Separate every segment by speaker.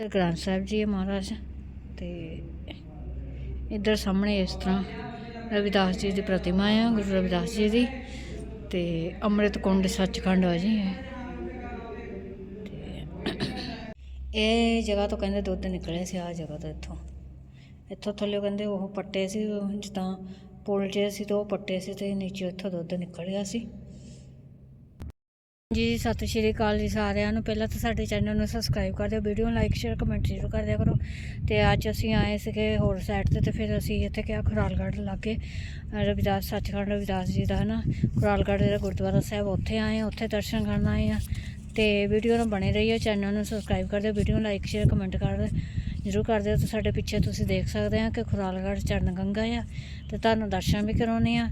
Speaker 1: ਗ੍ਰੰਥ ਸਾਹਿਬ ਜੀ ਹੈ ਮਹਾਰਾਜ ਤੇ ਇੱਧਰ ਸਾਹਮਣੇ ਇਸ ਤਰ੍ਹਾਂ ਰਵਿਦਾਸ ਜੀ ਦੀ ਪ੍ਰਤਿਮਾ ਆ ਗੁਰੂ ਰਵਿਦਾਸ ਜੀ ਦੀ ਤੇ ਅੰਮ੍ਰਿਤ ਕੁੰਡ ਸੱਚਖੰਡ ਆ ਜੀ ਇਹ। ਤੇ ਇਹ ਜਗ੍ਹਾ ਤੋਂ ਕਹਿੰਦੇ ਦੁੱਧ ਨਿਕਲੇ ਸੀ ਆ ਜਗ੍ਹਾ ਤੋਂ ਇੱਥੋਂ। ਇੱਥੋਂ ਥੱਲੇ ਕਹਿੰਦੇ ਉਹ ਪੱਟੇ ਸੀ ਉਹ ਜਿੱਦਾਂ ਪੁਲ ਜੇ ਸੀ ਤੇ ਉਹ ਪੱਟੇ ਸੀ ਤੇ ਨੀਚੇ ਉੱਥੋਂ ਦੁੱਧ ਨਿਕਲ ਗਿਆ ਸੀ। ਜੀ ਸਤਿ ਸ਼੍ਰੀ ਅਕਾਲ ਜੀ ਸਾਰਿਆਂ ਨੂੰ। ਪਹਿਲਾਂ ਤਾਂ ਸਾਡੇ ਚੈਨਲ ਨੂੰ ਸਬਸਕ੍ਰਾਈਬ ਕਰ ਦਿਓ ਵੀਡੀਓ ਨੂੰ ਲਾਈਕ ਸ਼ੇਅਰ ਕਮੈਂਟ ਜ਼ਰੂਰ ਕਰ ਦਿਆ ਕਰੋ। ਤੇ ਅੱਜ ਅਸੀਂ ਆਏ ਸੀਗੇ ਹੋਰ ਸਾਈਡ ਤੇ ਤੇ ਫਿਰ ਅਸੀਂ ਇੱਥੇ ਕਿਹਾ ਖੁਰਾਲਗੜ੍ਹ ਲਾਗੇ ਰਵਿਦਾਸ ਸੱਚਖੰਡ ਰਵਿਦਾਸ ਜੀ ਦਾ ਹਨਾ? ਖੁਰਾਲਗੜ੍ਹ ਜਿਹੜਾ ਗੁਰਦੁਆਰਾ ਸਾਹਿਬ ਉੱਥੇ ਆਏ ਹਾਂ, ਉੱਥੇ ਦਰਸ਼ਨ ਕਰਨ ਆਏ ਆ। ਤੇ ਵੀਡੀਓ ਨੂੰ ਬਣੇ ਰਹੀਓ ਚੈਨਲ ਨੂੰ ਸਬਸਕ੍ਰਾਈਬ ਕਰ ਦਿਓ ਵੀਡੀਓ ਨੂੰ ਲਾਈਕ ਸ਼ੇਅਰ ਕਮੈਂਟ ਕਰ ਜ਼ਰੂਰ ਕਰ ਦਿਓ ਤੇ ਸਾਡੇ ਪਿੱਛੇ ਤੁਸੀਂ ਦੇਖ ਸਕਦੇ ਆ ਕਿ ਖੁਰਾਲਗੜ੍ਹ ਚਰਨ ਗੰਗਾ ਆ। ਤੇ ਤੁਹਾਨੂੰ ਦਰਸ਼ਨ ਵੀ ਕਰਾਉਣੇ ਆ।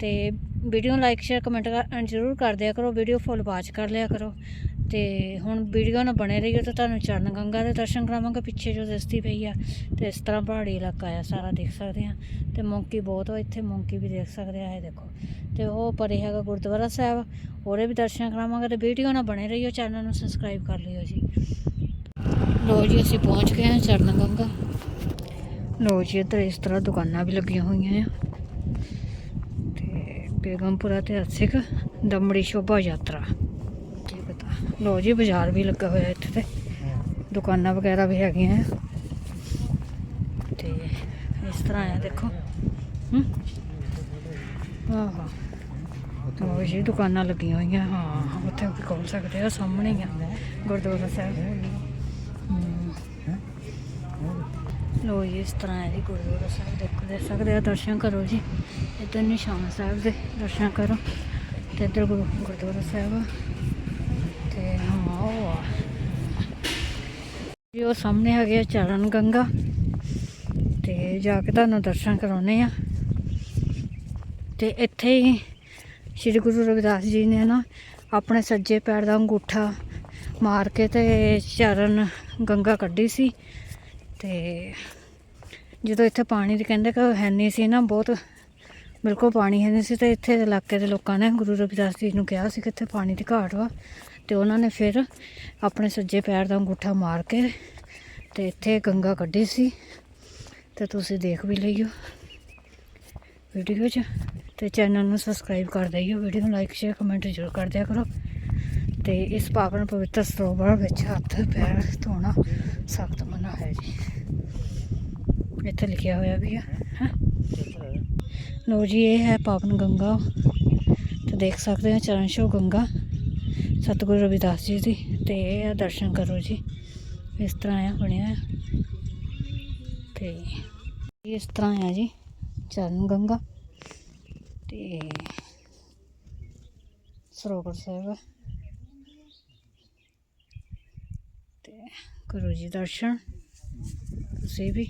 Speaker 1: ਤੇ ਵੀਡੀਓ ਨੂੰ ਲਾਈਕ, ਸ਼ੇਅਰ, ਕਮੈਂਟ ਕਰ ਜ਼ਰੂਰ ਕਰ ਦਿਆ ਕਰੋ, ਵੀਡੀਓ ਫੁੱਲ ਵਾਚ ਕਰ ਲਿਆ ਕਰੋ। ਤੇ ਹੁਣ ਵੀਡੀਓ ਨਾਲ ਬਣੇ ਰਹੀਓ ਤਾਂ ਤੁਹਾਨੂੰ ਚਰਨ ਗੰਗਾ ਦੇ ਦਰਸ਼ਨ ਕਰਾਵਾਂਗੇ, ਪਿੱਛੇ ਜੋ ਦਿਸਦੀ ਪਈ ਆ। ਤੇ ਇਸ ਤਰ੍ਹਾਂ ਪਹਾੜੀ ਇਲਾਕਾ ਆ, ਸਾਰਾ ਦੇਖ ਸਕਦੇ ਆ। ਤੇ ਮੌਂਕੀ ਬਹੁਤ ਆ ਇੱਥੇ, ਮੌਂਕੀ ਵੀ ਦੇਖ ਸਕਦੇ ਆ, ਇਹ ਦੇਖੋ। ਤੇ ਉਹ ਪਰੇ ਹੈਗਾ ਗੁਰਦੁਆਰਾ ਸਾਹਿਬ, ਉਹਦੇ ਵੀ ਦਰਸ਼ਨ ਕਰਾਵਾਂਗੇ ਤੇ ਵੀਡੀਓ ਨਾਲ ਬਣੇ ਰਹੀਓ, ਚੈਨਲ ਨੂੰ ਸਬਸਕ੍ਰਾਈਬ ਕਰ ਲਿਓ ਜੀ। ਲੋ ਜੀ, ਅਸੀਂ ਪਹੁੰਚ ਗਏ ਹਾਂ ਚਰਨ ਗੰਗਾ। ਲੋ ਜੀ, ਇੱਧਰ ਇਸ ਤਰ੍ਹਾਂ ਦੁਕਾਨਾਂ ਵੀ ਲੱਗੀਆਂ ਹੋਈਆਂ ਆ। ਬੇਗਮਪੁਰਾ ਤੇ ਅਸਿਕ ਦਮੜੀ ਸ਼ੋਭਾ ਯਾਤਰਾ। ਕੀ ਪਤਾ? ਲੋ ਜੀ, ਬਾਜ਼ਾਰ ਵੀ ਲੱਗਾ ਹੋਇਆ ਇੱਥੇ ਤੇ। ਦੁਕਾਨਾਂ ਵਗੈਰਾ ਵੀ ਹੈਗੀਆਂ ਆ। ਤੇ ਇਸ ਤਰ੍ਹਾਂ ਆ, ਦੇਖੋ। ਹੂੰ? ਆਹ। ਲੋ ਜੀ, ਦੁਕਾਨਾਂ ਲੱਗੀਆਂ ਹੋਈਆਂ। ਹਾਂ, ਉੱਥੇ ਵੀ ਖੋਲ ਸਕਦੇ ਆ, ਸਾਹਮਣੇ ਹੀ ਆ, ਗੁਰਦੁਆਰਾ ਸਾਹਿਬ। ਹਮ। ਲੋ ਜੀ, ਇਸ ਤਰ੍ਹਾਂ ਹੈ ਜੀ, ਗੁਰਦੁਆਰਾ ਸਾਹਿਬ। ਦੇਖੋ ਦੇਖ ਸਕਦੇ ਆ, ਦਰਸ਼ਨ ਕਰੋ ਜੀ। ਇੱਧਰ ਨਿਸ਼ਾਨ ਸਾਹਿਬ ਦੇ ਦਰਸ਼ਨ ਕਰੋ ਤੇ ਇੱਧਰ ਗੁਰੂ ਗੁਰਦੁਆਰਾ ਸਾਹਿਬ ਆ। ਤੇ ਹਾਂ, ਉਹ ਸਾਹਮਣੇ ਹੈਗੇ ਆ ਚਰਨ ਗੰਗਾ। ਤੇ ਜਾ ਕੇ ਤੁਹਾਨੂੰ ਦਰਸ਼ਨ ਕਰਾਉਨੇ ਆ। ਤੇ ਇੱਥੇ ਹੀ ਸ੍ਰੀ ਗੁਰੂ ਰਵਿਦਾਸ ਜੀ ਨੇ ਨਾ ਆਪਣੇ ਸੱਜੇ ਪੈਰ ਦਾ ਅੰਗੂਠਾ ਮਾਰ ਕੇ ਤੇ ਚਰਨ ਗੰਗਾ ਕੱਢੀ ਸੀ। ਤੇ ਜਦੋਂ ਇੱਥੇ ਪਾਣੀ ਦੀ ਕਹਿੰਦੇ ਕਿ ਹੈ ਨਹੀਂ ਸੀ ਨਾ, ਬਹੁਤ ਬਿਲਕੁਲ ਪਾਣੀ ਹੈ ਨਹੀਂ ਸੀ ਤੇ ਇੱਥੇ ਦੇ ਇਲਾਕੇ ਦੇ ਲੋਕਾਂ ਨੇ ਗੁਰੂ ਰਵਿਦਾਸ ਜੀ ਨੂੰ ਕਿਹਾ ਸੀ ਕਿ ਇੱਥੇ ਪਾਣੀ ਦੀ ਘਾਟ ਵਾ ਤੇ ਉਹਨਾਂ ਨੇ ਫਿਰ ਆਪਣੇ ਸੱਜੇ ਪੈਰ ਦਾ ਅੰਗੂਠਾ ਮਾਰ ਕੇ ਤੇ ਇੱਥੇ ਗੰਗਾ ਕੱਢੀ ਸੀ ਤੇ ਤੁਸੀਂ ਦੇਖ ਵੀ ਲਈਓ ਵੀਡੀਓ 'ਚ ਤੇ ਚੈਨਲ ਨੂੰ ਸਬਸਕ੍ਰਾਈਬ ਕਰ ਦਿਓ ਵੀਡੀਓ ਨੂੰ ਲਾਈਕ ਸ਼ੇਅਰ ਕਮੈਂਟ ਜ਼ਰੂਰ ਕਰ ਦਿਆ ਕਰੋ ਤੇ ਇਸ ਪਾਵਨ ਪਵਿੱਤਰ ਸਰੋਵਰ ਵਿੱਚ ਹੱਥ ਪੈਰ ਧੋਣਾ ਸਖਤ ਮਨਾ ਹੈ ਜੀ ਇੱਥੇ ਲਿਖਿਆ ਹੋਇਆ ਵੀ ਆ, ਹੈਂ। ਲੋ ਜੀ, ਇਹ ਹੈ ਪਾਵਨ ਗੰਗਾ। ਤੇ ਦੇਖ ਸਕਦੇ ਹੋ, ਚਰਨ ਸ਼ੋ ਗੰਗਾ। ਸਤਿਗੁਰੂ ਰਵਿਦਾਸ ਜੀ ਦੀ, ਤੇ ਇਹ ਆ ਦਰਸ਼ਨ ਕਰੋ ਜੀ। ਇਸ ਤਰ੍ਹਾਂ ਆ, ਬਣਿਆ ਆ। ਤੇ ਇਸ ਤਰ੍ਹਾਂ ਆ ਜੀ, ਚਰਨ ਗੰਗਾ। ਤੇ ਸਰੋਵਰ ਸਾਹਿਬ ਆ। ਤੇ ਕਰੋ ਜੀ ਦਰਸ਼ਨ, ਤੁਸੀਂ ਵੀ।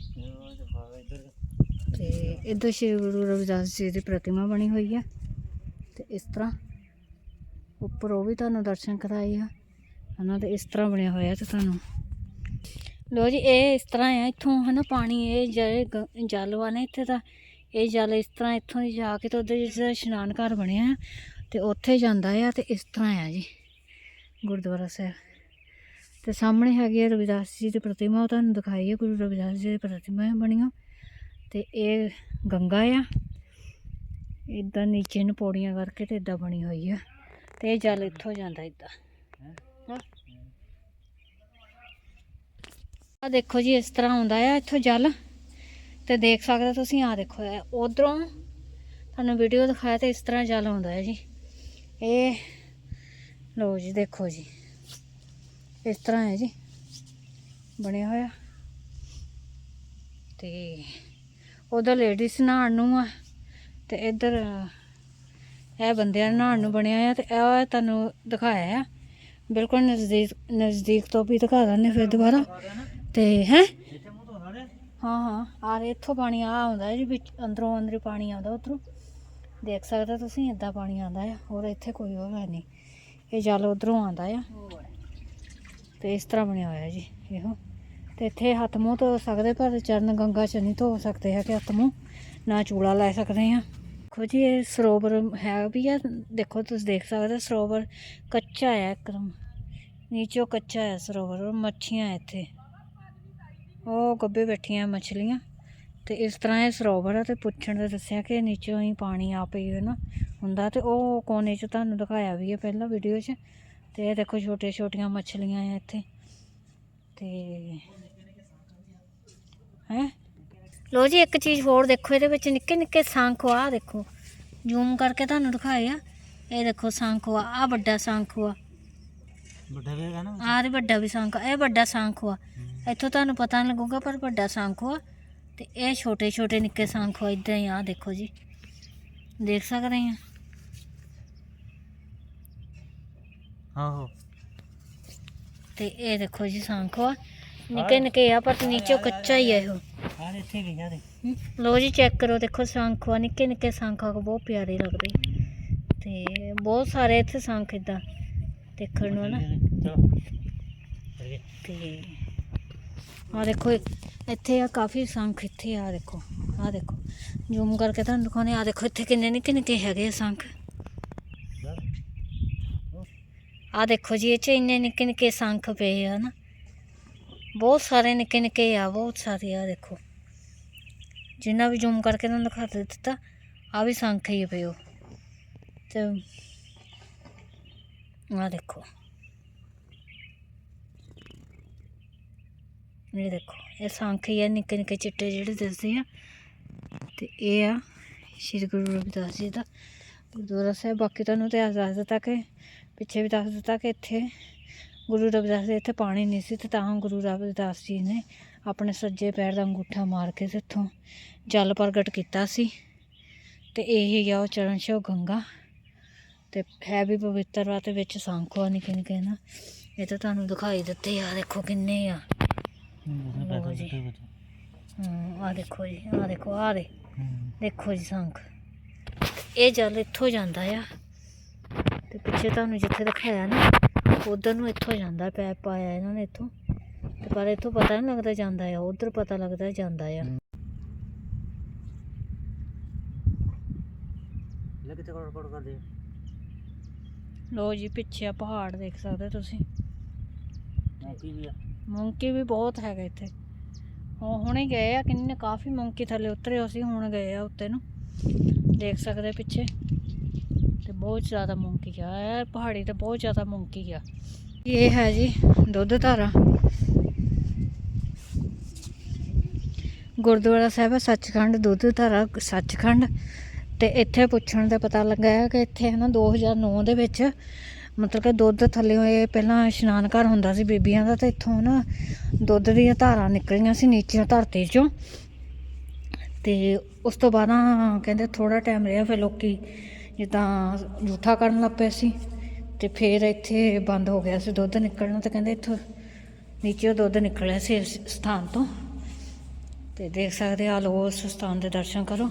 Speaker 1: ਤੇ ਇੱਧਰ ਸ਼੍ਰੀ ਗੁਰੂ ਰਵਿਦਾਸ ਜੀ ਦੀ ਪ੍ਰਤਿਮਾ ਬਣੀ ਹੋਈ ਆ ਤੇ ਇਸ ਤਰ੍ਹਾਂ ਉੱਪਰ ਉਹ ਵੀ ਤੁਹਾਨੂੰ ਦਰਸ਼ਨ ਕਰਾਏ ਆ। ਉਹਨਾਂ ਦੇ ਇਸ ਤਰ੍ਹਾਂ ਬਣਿਆ ਹੋਇਆ ਤੇ ਤੁਹਾਨੂੰ। ਲੋ ਜੀ, ਇਹ ਇਸ ਤਰ੍ਹਾਂ ਆ ਇੱਥੋਂ, ਹਨਾ, ਪਾਣੀ, ਇਹ ਜਿਹੜੇ ਗ- ਜਲ ਵਾ ਨਾ ਇੱਥੇ ਦਾ ਇਹ ਜਲ ਇਸ ਤਰ੍ਹਾਂ ਇੱਥੋਂ ਦੀ ਜਾ ਕੇ ਤੇ ਉਹਦੇ ਜਿਹੜਾ ਇਸ਼ਨਾਨ ਘਰ ਬਣਿਆ ਆ ਤੇ ਉੱਥੇ ਜਾਂਦਾ ਆ ਤੇ ਇਸ ਤਰ੍ਹਾਂ ਆ ਜੀ, ਗੁਰਦੁਆਰਾ ਸਾਹਿਬ। ਤੇ ਸਾਹਮਣੇ ਹੈਗੀ ਹੈ ਰਵਿਦਾਸ ਜੀ ਦੀ ਪ੍ਰਤਿਮਾ, ਉਹ ਤੁਹਾਨੂੰ ਦਿਖਾਈ ਹੈ ਗੁਰੂ ਰਵਿਦਾਸ ਜੀ ਦੀ ਪ੍ਰਤਿਮਾ ਬਣੀਆਂ। ਤੇ ਇਹ ਗੰਗਾ ਆ। ਇਦਾਂ ਨੀਚੇ ਨੂੰ ਪੌੜੀਆਂ ਕਰਕੇ ਤੇ ਇਦਾਂ ਬਣੀ ਹੋਈ ਆ। ਤੇ ਇਹ ਜਲ ਇੱਥੋਂ ਜਾਂਦਾ ਇਦਾਂ ਆ ਦੇਖੋ ਜੀ, ਇਸ ਤਰ੍ਹਾਂ ਆਉਂਦਾ ਆ ਇੱਥੋਂ ਜਲ। ਤੇ ਦੇਖ ਸਕਦੇ ਤੁਸੀਂ ਆ ਦੇਖੋ ਉਧਰੋਂ ਤੁਹਾਨੂੰ ਵੀਡੀਓ ਦਿਖਾਇਆ ਤੇ ਇਸ ਤਰ੍ਹਾਂ ਜਲ ਆਉਂਦਾ ਹੈ ਜੀ। ਇਹ ਲੋ ਜੀ, ਦੇਖੋ ਜੀ। ਇਸ ਤਰ੍ਹਾਂ ਹੈ ਜੀ। ਬਣਿਆ ਹੋਇਆ। ਤੇ ਉਧਰ ਲੇਡੀਜ਼ ਨਹਾਉਣ ਨੂੰ ਆ, ਤੇ ਇੱਧਰ ਇਹ ਬੰਦਿਆਂ ਨੂੰ ਨੂੰ ਬਣਿਆ ਆ, ਤੇ ਇਹ ਤੁਹਾਨੂੰ ਦਿਖਾਇਆ ਆ। ਬਿਲਕੁਲ ਨਜ਼ਦੀਕ ਨਜ਼ਦੀਕ ਤੋਂ ਵੀ ਦਿਖਾ ਦਿੰਦੇ ਫਿਰ ਦੁਬਾਰਾ। ਤੇ ਹੈ? ਹਾਂ ਹਾਂ, ਆ ਰਹੇ ਇੱਥੋਂ ਪਾਣੀ, ਆ ਆਉਂਦਾ ਜੀ ਵਿੱਚ, ਅੰਦਰੋਂ ਅੰਦਰ ਪਾਣੀ ਆਉਂਦਾ ਉਧਰੋਂ। ਦੇਖ ਸਕਦੇ ਹੋ ਤੁਸੀਂ ਇਦਾਂ ਪਾਣੀ ਆਉਂਦਾ ਆ, ਹੋਰ ਇੱਥੇ ਕੋਈ ਉਹ ਹੈ ਨਹੀਂ। ਇਹ ਜਲ ਉਧਰੋਂ ਆਉਂਦਾ ਆ। ਤੇ ਇਸ ਤਰ੍ਹਾਂ ਬਣਿਆ ਹੋਇਆ ਜੀ, ਇਹੋ। ਤੇ ਇੱਥੇ ਹੱਥ ਮੂੰਹ ਧੋ ਸਕਦੇ, ਪਰ ਚਰਨ ਗੰਗਾ ਚ ਨਹੀਂ ਧੋ ਸਕਦੇ ਹੈ ਕਿ ਹੱਥ ਮੂੰਹ, ਨਾ ਚੂੜਾ ਲੈ ਸਕਦੇ ਆ ਦੇਖੋ ਜੀ, ਇਹ ਸਰੋਵਰ ਹੈ ਵੀ ਆ, ਦੇਖੋ ਤੁਸੀਂ ਦੇਖ ਸਕਦੇ ਹੋ, ਸਰੋਵਰ ਕੱਚਾ ਹੈ ਇੱਕਦਮ। ਨੀਚੋਂ ਕੱਚਾ ਹੈ ਸਰੋਵਰ ਔਰ ਮੱਛੀਆਂ ਇੱਥੇ। ਉਹ ਗੱਬੇ ਬੈਠੀਆਂ ਮੱਛਲੀਆਂ। ਤੇ ਇਸ ਤਰ੍ਹਾਂ ਇਹ ਸਰੋਵਰ ਆ, ਤੇ ਪੁੱਛਣ ਦਾ ਦੱਸਿਆ ਕਿ ਨੀਚੋਂ ਹੀ ਪਾਣੀ ਆਪੇ ਹੀ ਨਾ, ਹੁੰਦਾ ਤੇ ਉਹ ਕੋਨੇ 'ਚ ਤੁਹਾਨੂੰ ਦਿਖਾਇਆ ਵੀ ਹੈ ਪਹਿਲਾਂ ਵੀਡੀਓ 'ਚ। ਤੇ ਇਹ ਦੇਖੋ ਛੋਟੀਆਂ ਛੋਟੀਆਂ ਮੱਛਲੀਆਂ ਆ ਇੱਥੇ। ਤੇ ਹੈ? ਲੋ ਜੀ ਇੱਕ ਚੀਜ਼ ਹੋਰ ਦੇਖੋ ਇਹਦੇ ਵਿੱਚ ਨਿੱਕੇ ਨਿੱਕੇ ਸ਼ੰਖ ਆ ਦੇਖੋ। ਜ਼ੂਮ ਕਰਕੇ ਤੁਹਾਨੂੰ ਦਿਖਾਏ ਆ। ਇਹ ਦੇਖੋ ਸ਼ੰਖ ਆ ਆ ਵੱਡਾ ਸ਼ੰਖ ਆ।
Speaker 2: ਵੱਡਾ ਵੀ ਹੈਗਾ ਨਾ
Speaker 1: ਆਹ ਤੇ ਵੱਡਾ ਵੀ ਸ਼ੰਖ ਆ ਇਹ ਵੱਡਾ ਸ਼ੰਖ ਆ। ਇੱਥੋਂ ਤੁਹਾਨੂੰ ਪਤਾ ਨਹੀਂ ਲੱਗੂਗਾ ਪਰ ਵੱਡਾ ਸ਼ੰਖ ਆ। ਤੇ ਇਹ ਛੋਟੇ ਛੋਟੇ ਨਿੱਕੇ ਸ਼ੰਖ ਆ ਇਦਾਂ ਹੀ ਆ ਦੇਖੋ ਜੀ। ਦੇਖ ਸਕਦੇ ਆ?
Speaker 2: ਆਹੋ।
Speaker 1: ਤੇ ਇਹ ਦੇਖੋ ਜੀ ਸ਼ੰਖ ਆ ਨਿੱਕੇ ਨਿੱਕੇ ਆ ਪਰ ਨੀਚੋਂ ਕੱਚਾ ਹੀ ਆ ਇਹੋ
Speaker 2: ਆ ਇੱਥੇ ਵੀ ਜਾ ਦੇ
Speaker 1: ਹਮ, ਲੋ ਜੀ ਚੈੱਕ ਕਰੋ ਦੇਖੋ ਸ਼ੰਖ ਆ ਨਿੱਕੇ ਨਿੱਕੇ ਸ਼ੰਖ ਆ ਬਹੁਤ ਪਿਆਰੇ ਲੱਗਦੇ ਤੇ ਬਹੁਤ ਸਾਰੇ ਇੱਥੇ ਸ਼ੰਖ ਇਦਾਂ ਦੇਖਣ ਨੂੰ ਨਾ
Speaker 2: ਚਲੋ ਅੱਗੇ
Speaker 1: ਤੇ ਆ ਦੇਖੋ ਇ- ਇੱਥੇ ਆ ਕਾਫੀ ਸ਼ੰਖ ਇੱਥੇ ਆ ਦੇਖੋ ਆ ਦੇਖੋ ਜ਼ੂਮ ਕਰਕੇ ਤੁਹਾਨੂੰ ਦਿਖਾਉਣੇ ਆ ਦੇਖੋ ਇੱਥੇ ਕਿੰਨੇ ਨਿੱਕੇ ਨਿੱਕੇ ਹੈਗੇ ਆ ਸ਼ੰਖ ਆ ਦੇਖੋ ਜੀ ਇਹ ਚ ਇੰਨੇ ਨਿੱਕੇ ਨਿੱਕੇ ਸ਼ੰਖ ਪਏ ਆ ਨਾ ਬਹੁਤ ਸਾਰੇ ਨਿੱਕੇ ਨਿੱਕੇ ਆ ਬਹੁਤ ਸਾਰੇ ਆ ਦੇਖੋ ਜਿੰਨਾ ਵੀ ਜ਼ੂਮ ਕਰਕੇ ਤੁਹਾਨੂੰ ਦਿਖਾ ਦਿੱਤਾ ਆ ਵੀ ਸ਼ੰਖ ਹੀ ਪਏ ਉਹ ਤੇ ਆ ਦੇਖੋ ਇਹ ਦੇਖੋ ਇਹ ਸ਼ੰਖ ਹੀ ਆ ਨਿੱਕੇ ਨਿੱਕੇ ਚਿੱਟੇ ਜਿਹੜੇ ਦਿਸਦੇ ਆ ਤੇ ਇਹ ਆ ਸ਼੍ਰੀ ਗੁਰੂ ਰਵਿਦਾਸ ਜੀ ਦਾ ਗੁਰਦੁਆਰਾ ਸਾਹਿਬ ਬਾਕੀ ਤੁਹਾਨੂੰ ਇਤਿਹਾਸ ਦੱਸ ਦਿੱਤਾ ਕਿ ਪਿੱਛੇ ਵੀ ਦੱਸ ਦਿੱਤਾ ਕਿ ਇੱਥੇ ਗੁਰੂ ਰਵਿਦਾਸ ਦੇ ਇੱਥੇ ਪਾਣੀ ਨਹੀਂ ਸੀ ਤੇ ਤਾਂ ਗੁਰੂ ਰਵਿਦਾਸ ਜੀ ਨੇ ਆਪਣੇ ਸੱਜੇ ਪੈਰ ਦਾ ਅੰਗੂਠਾ ਮਾਰ ਕੇ ਤੇ ਇੱਥੋਂ ਜਲ ਪ੍ਰਗਟ ਕੀਤਾ ਸੀ ਤੇ ਇਹ ਹੀ ਆ ਉਹ ਚਰਨ ਛੋਹ ਗੰਗਾ ਤੇ ਹੈ ਵੀ ਪਵਿੱਤਰ ਵਾ ਤੇ ਵਿੱਚ ਸ਼ੰਖ ਆ ਨਿੱਕੇ ਨਿੱਕੇ ਨਾ। ਇਹ ਤਾਂ ਤੁਹਾਨੂੰ ਦਿਖਾਈ ਦਿੱਤੇ ਆ ਦੇਖੋ ਕਿੰਨੇ ਆ। ਲਓ ਜੀ। ਹਮ, ਆ ਦੇਖੋ ਜੀ ਆ ਦੇਖੋ ਆ ਦੇ। ਦੇਖੋ ਜੀ ਸ਼ੰਖ ਇਹ ਜਲ ਇੱਥੋਂ ਜਾਂਦਾ ਆ। ਤੇ ਪਿੱਛੇ ਤੁਹਾਨੂੰ ਜਿੱਥੇ ਦਿਖਾਇਆ ਨਾ ਉਧਰ ਨੂੰ ਇੱਥੋਂ ਜਾਂਦਾ ਪੈਪ ਪਾਇਆ ਇਹਨਾਂ ਨੇ ਇੱਥੋਂ। ਤੇ ਪਰ ਇੱਥੋਂ ਪਤਾ ਨਹੀਂ ਲੱਗਦਾ ਜਾਂਦਾ ਆ ਉਧਰ ਪਤਾ ਲੱਗਦਾ ਜਾਂਦਾ ਆ।
Speaker 2: ਲੈ ਕਿਤੇ ਕੋੜ ਕੋੜ ਕਰਦੇ
Speaker 1: ਲੋ ਜੀ ਪਿੱਛੇ ਆ ਪਹਾੜ ਦੇਖ ਸਕਦੇ ਤੁਸੀਂ।
Speaker 2: ਮੌਕੀ ਵੀ ਆ।
Speaker 1: ਮੰਕੀ ਵੀ ਬਹੁਤ ਹੈਗਾ ਇੱਥੇ। ਉਹ ਹੁਣੇ ਗਏ ਆ ਕਿੰਨੇ ਕਾਫੀ ਮੰਕੀ ਥੱਲੇ ਉਤਰੇ ਹੋ ਸੀ ਹੁਣ ਗਏ ਆ ਉੱਤੇ ਨੂੰ। ਦੇਖ ਸਕਦੇ ਪਿੱਛੇ। ਬਹੁਤ ਜ਼ਿਆਦਾ ਮੁੰਕੀ ਆ ਇਹ ਪਹਾੜੀ ਤਾਂ ਬਹੁਤ ਜ਼ਿਆਦਾ ਮੰਕੀ ਆ ਇਹ ਹੈ ਜੀ ਦੁੱਧ ਧਾਰਾ। ਗੁਰਦੁਆਰਾ ਸਾਹਿਬ ਸੱਚਖੰਡ ਦੁੱਧ ਧਾਰਾ, ਸੱਚਖੰਡ। ਤੇ ਇੱਥੇ ਪੁੱਛਣ ਦਾ ਪਤਾ ਲੱਗਾ ਹੈ ਕਿ ਇੱਥੇ ਹੈ ਨਾ 2009 ਦੇ ਵਿੱਚ ਮਤਲਬ ਕਿ ਦੁੱਧ ਥੱਲੇ ਇਹ ਪਹਿਲਾਂ ਇਸ਼ਨਾਨ ਘਰ ਹੁੰਦਾ ਸੀ ਬੀਬੀਆਂ ਦਾ ਤੇ ਇੱਥੋਂ ਨਾ ਦੁੱਧ ਦੀਆਂ ਧਾਰਾਂ ਨਿਕਲੀਆਂ ਸੀ ਨੀਚੇ ਧਰਤੀ ਚੋਂ। ਤੇ ਉਸ ਤੋਂ ਬਾਅਦ ਕਹਿੰਦੇ ਥੋੜਾ ਟਾਈਮ ਰਿਹਾ ਫਿਰ ਲੋਕੀ ਜਿੱਦਾਂ ਜੂਠਾ ਕਰਨ ਲੱਗ ਪਏ ਸੀ ਤੇ ਫਿਰ ਇੱਥੇ ਬੰਦ ਹੋ ਗਿਆ ਸੀ ਦੁੱਧ ਨਿਕਲਣਾ ਤੇ ਕਹਿੰਦੇ ਇੱਥੋਂ ਨੀਚੇ ਦੁੱਧ ਨਿਕਲਿਆ ਸੀ ਇਸ ਸਥਾਨ ਤੋਂ। ਤੇ ਦੇਖ ਸਕਦੇ ਆ ਲੋ ਉਸ ਸਥਾਨ ਦੇ ਦਰਸ਼ਨ ਕਰੋ।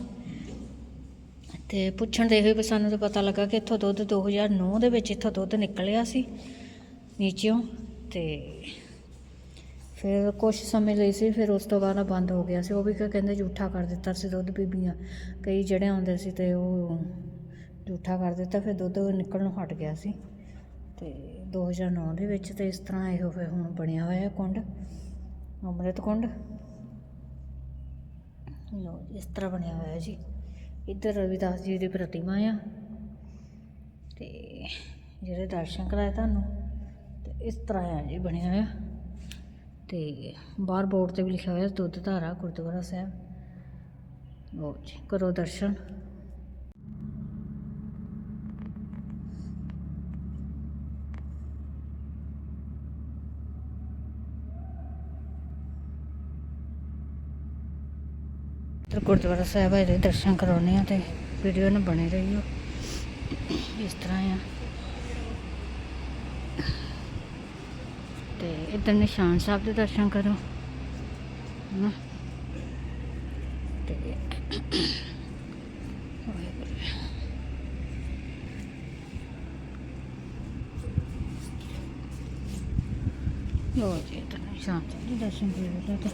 Speaker 1: ਤੇ ਪੁੱਛਣ ਦੇ ਹੋਏ ਵੀ ਸਾਨੂੰ ਤਾਂ ਪਤਾ ਲੱਗਾ ਕਿ ਇੱਥੋਂ ਦੁੱਧ 2009 ਦੇ ਵਿੱਚ ਇੱਥੋਂ ਦੁੱਧ ਨਿਕਲਿਆ ਸੀ ਨੀਚਿਓਂ ਤੇ ਫਿਰ ਕੁਝ ਸਮੇਂ ਲਈ ਸੀ, ਫਿਰ ਉਸ ਤੋਂ ਬਾਅਦ ਬੰਦ ਹੋ ਗਿਆ ਸੀ। ਉਹ ਵੀ ਕਹਿੰਦੇ ਝੂਠਾ ਕਰ ਦਿੱਤਾ ਸੀ ਦੁੱਧ ਬੀਬੀਆਂ। ਕਈ ਜਿਹੜੇ ਆਉਂਦੇ ਸੀ ਤੇ ਉਹ ਜੂਠਾ ਕਰ ਦਿੱਤਾ, ਫਿਰ ਦੁੱਧ ਨਿਕਲਣੋਂ ਹਟ ਗਿਆ ਸੀ। ਤੇ 2009 ਦੇ ਵਿੱਚ ਤੇ ਇਸ ਤਰ੍ਹਾਂ ਇਹੋ ਫਿਰ ਹੁਣ ਬਣਿਆ ਹੋਇਆ ਕੁੰਡ, ਅੰਮ੍ਰਿਤ ਕੁੰਡ। ਲੋ ਇਸ ਤਰ੍ਹਾਂ ਬਣਿਆ ਹੋਇਆ ਜੀ। ਇੱਧਰ ਰਵਿਦਾਸ ਜੀ ਦੀ ਪ੍ਰਤਿਮਾ ਆ। ਤੇ ਜਿਹੜੇ ਦਰਸ਼ਨ ਕਰਾਏ ਤੁਹਾਨੂੰ, ਤੇ ਇਸ ਤਰ੍ਹਾਂ ਆ ਜੀ ਬਣਿਆ ਹੋਇਆ। ਤੇ ਬਾਹਰ ਬੋਰਡ ਤੇ ਵੀ ਲਿਖਿਆ ਹੋਇਆ, ਦੁੱਧ ਧਾਰਾ ਗੁਰਦੁਆਰਾ ਸਾਹਿਬ। ਲੋ ਜੀ, ਕਰੋ ਦਰਸ਼ਨ। ਤੇ ਗੁਰਦੁਆਰਾ ਸਾਹਿਬ ਹੈ ਦੇ ਦਰਸ਼ਨ ਕਰਾਉਣੇ ਆ ਤੇ ਵੀਡੀਓ ਨੂੰ ਬਣੇ ਰਹੀਓ। ਇਸ ਤਰ੍ਹਾਂ ਆ। ਤੇ ਇੱਧਰ ਨਿਸ਼ਾਨ ਸਾਹਿਬ ਦੇ ਦਰਸ਼ਨ ਕਰੋ। ਹਨਾ? ਤੇ ਲੋ ਜੀ, ਇੱਧਰ ਨਿਸ਼ਾਨ ਸਾਹਿਬ ਦੇ ਦਰਸ਼ਨ ਕਰੋ ਤਾਂ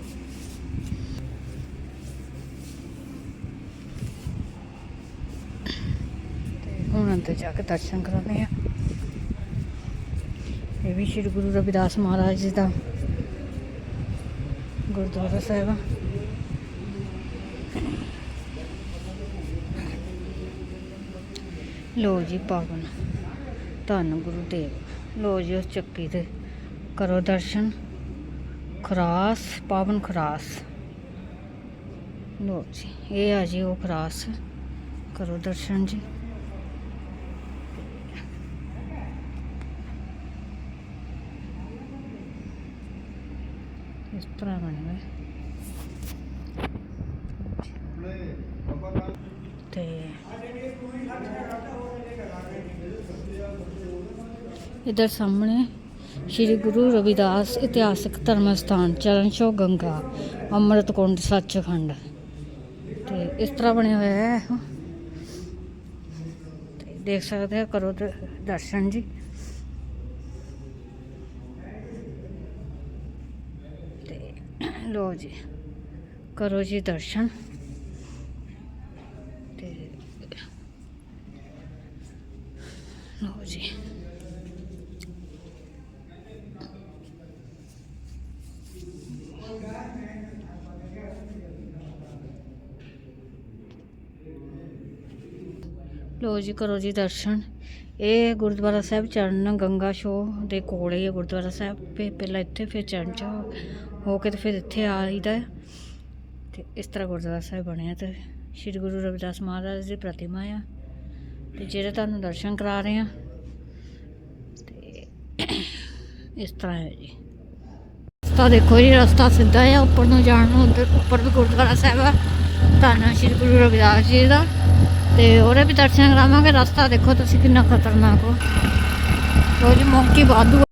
Speaker 1: ਤੇ ਹੁਣ ਅੰਦਰ ਜਾ ਕੇ ਦਰਸ਼ਨ ਕਰਾਉਂਦੇ ਆ ਇਹ ਵੀ ਸ਼੍ਰੀ ਗੁਰੂ ਰਵਿਦਾਸ ਮਹਾਰਾਜ ਜੀ ਦਾ ਗੁਰਦੁਆਰਾ ਸਾਹਿਬ ਲੋ ਜੀ ਪਾਵਨ, ਧੰਨ ਗੁਰੂ ਦੇਵ ਲੋ ਜੀ ਉਸ ਚੱਕੀ ਤੇ ਕਰੋ ਦਰਸ਼ਨ। ਖਰਾਸ, ਪਾਵਨ ਖਰਾਸ। ਲੋ ਜੀ, ਇਹ ਆ ਜੀ ਉਹ ਖਰਾਸ। ਕਰੋ ਦਰਸ਼ਨ ਜੀ। ਇਸ ਤਰ੍ਹਾਂ ਬਣਿਆ ਹੋਇਆ ਤੇ ਇਧਰ ਸਾਹਮਣੇ ਸ਼੍ਰੀ ਗੁਰੂ ਰਵਿਦਾਸ ਇਤਿਹਾਸਕ ਧਰਮ ਸਥਾਨ ਚਰਨ ਸ਼ੋ ਗੰਗਾ ਅੰਮ੍ਰਿਤ ਕੁੰਡ ਸੱਚਖੰਡ। ਤੇ ਇਸ ਤਰ੍ਹਾਂ ਬਣਿਆ ਹੋਇਆ ਹੈ ਦੇਖ ਸਕਦੇ ਹੋ ਕਰੋ ਦ- ਦਰਸ਼ਨ ਜੀ ਤੇ ਲੋ ਜੀ। ਕਰੋ ਜੀ ਦਰਸ਼ਨ। ਤੇ ਲੋ ਜੀ। ਲੋ ਜੀ, ਕਰੋ ਜੀ ਦਰਸ਼ਨ। ਇਹ ਗੁਰਦੁਆਰਾ ਸਾਹਿਬ ਚਰਨ ਗੰਗਾ ਸ਼ੋ ਦੇ ਕੋਲ ਹੀ ਗੁਰਦੁਆਰਾ ਸਾਹਿਬ। ਪਹਿਲਾਂ ਇੱਥੇ, ਫਿਰ ਚਰਨ ਚ ਹੋ ਕੇ ਤੇ ਫਿਰ ਇੱਥੇ ਆਈਦਾ ਹੈ। ਤੇ ਇਸ ਤਰ੍ਹਾਂ ਗੁਰਦੁਆਰਾ ਸਾਹਿਬ ਬਣਿਆ ਤੇ ਸ੍ਰੀ ਗੁਰੂ ਰਵਿਦਾਸ ਮਹਾਰਾਜ ਦੀ ਪ੍ਰਤਿਮਾ ਆ। ਤੇ ਜਿਹੜੇ ਤੁਹਾਨੂੰ ਦਰਸ਼ਨ ਕਰਾ ਰਹੇ ਆ, ਤੇ ਇਸ ਤਰ੍ਹਾਂ ਹੈ ਜੀ। ਰਸਤਾ ਦੇਖੋ ਜੀ, ਰਸਤਾ ਸਿੱਧਾ ਆ, ਉੱਪਰ ਨੂੰ ਜਾਣ ਨੂੰ ਉੱਧਰ ਉੱਪਰ ਵੀ ਗੁਰਦੁਆਰਾ ਸਾਹਿਬ ਆ। ਧੰਨ ਸ੍ਰੀ ਗੁਰੂ ਰਵਿਦਾਸ ਜੀ ਦਾ। ਤੇ ਉਹਦੇ ਵੀ ਦਰਸ਼ਨ ਕਰਾਵਾਂਗੇ। ਰਸਤਾ ਦੇਖੋ ਤੁਸੀਂ ਕਿੰਨਾ ਖਤਰਨਾਕ ਹੋ। ਲੋ ਜੀ, ਮੌਂਕੀ ਵਾਧੂ